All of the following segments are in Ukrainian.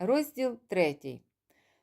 Розділ 3.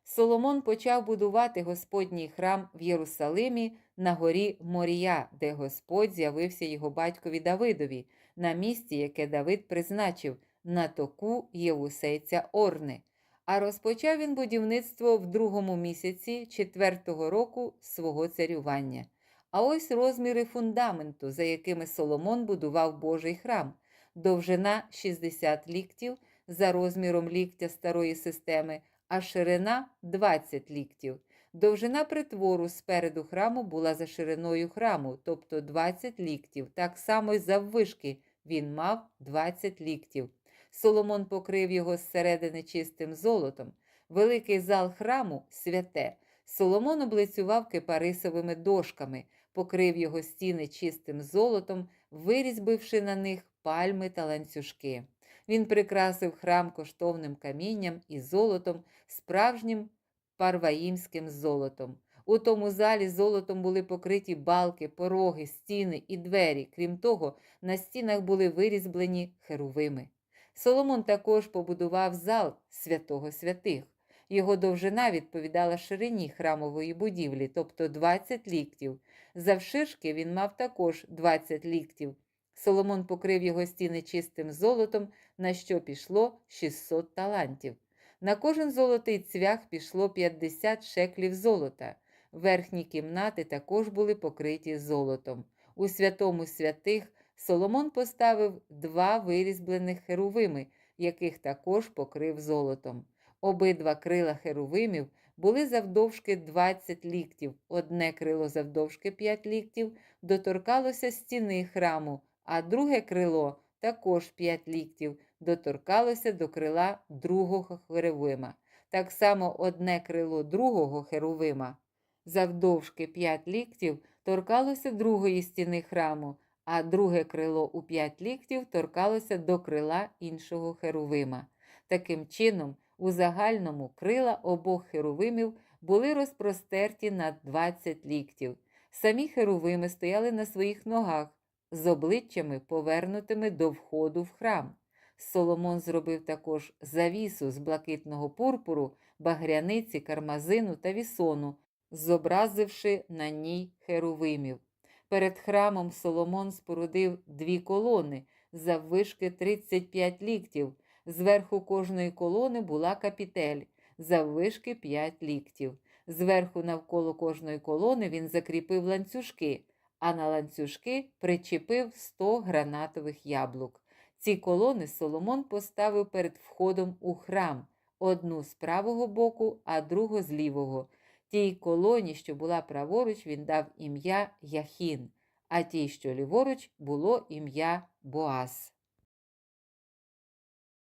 Соломон почав будувати Господній храм в Єрусалимі на горі Морія, де Господь з'явився його батькові Давидові, на місці, яке Давид призначив, на току Євусейця Орни. А розпочав він будівництво в другому місяці четвертого року свого царювання. А ось розміри фундаменту, за якими Соломон будував Божий храм, довжина 60 ліктів за розміром ліктя старої системи, а ширина 20 ліктів. Довжина притвору спереду храму була за шириною храму, тобто 20 ліктів. Так само й заввишки він мав 20 ліктів. Соломон покрив його зсередини чистим золотом. Великий зал храму святе. Соломон облицював кипарисовими дошками, покрив його стіни чистим золотом, вирізбивши на них пальми та ланцюжки. Він прикрасив храм коштовним камінням і золотом, справжнім парваїмським золотом. У тому залі золотом були покриті балки, пороги, стіни і двері. Крім того, на стінах були вирізблені херувими. Соломон також побудував зал святого святих. Його довжина відповідала ширині храмової будівлі, тобто 20 ліктів. Завширшки він мав також 20 ліктів. Соломон покрив його стіни чистим золотом, на що пішло 600 талантів. На кожен золотий цвях пішло 50 шеклів золота. Верхні кімнати також були покриті золотом. У святому святих Соломон поставив два вирізблених херувими, яких також покрив золотом. Обидва крила херувимів були завдовжки 20 ліктів, одне крило завдовжки 5 ліктів, доторкалося стіни храму, а друге крило також 5 ліктів, доторкалося до крила другого херувима. Так само одне крило другого херувима, завдовжки 5 ліктів, торкалося другої стіни храму, а друге крило у 5 ліктів торкалося до крила іншого херувима. Таким чином, у загальному крила обох херувимів були розпростерті на 20 ліктів. Самі херувими стояли на своїх ногах, з обличчями, повернутими до входу в храм. Соломон зробив також завісу з блакитного пурпуру, багряниці, кармазину та вісону, зобразивши на ній херувимів. Перед храмом Соломон спорудив дві колони заввишки 35 ліктів. Зверху кожної колони була капітель, заввишки 5 ліктів. Зверху навколо кожної колони він закріпив ланцюжки, а на ланцюжки причепив 100 гранатових яблук. Ці колони Соломон поставив перед входом у храм, одну з правого боку, а другу з лівого. Тій колоні, що була праворуч, він дав ім'я Яхін, а тій, що ліворуч, було ім'я Боас.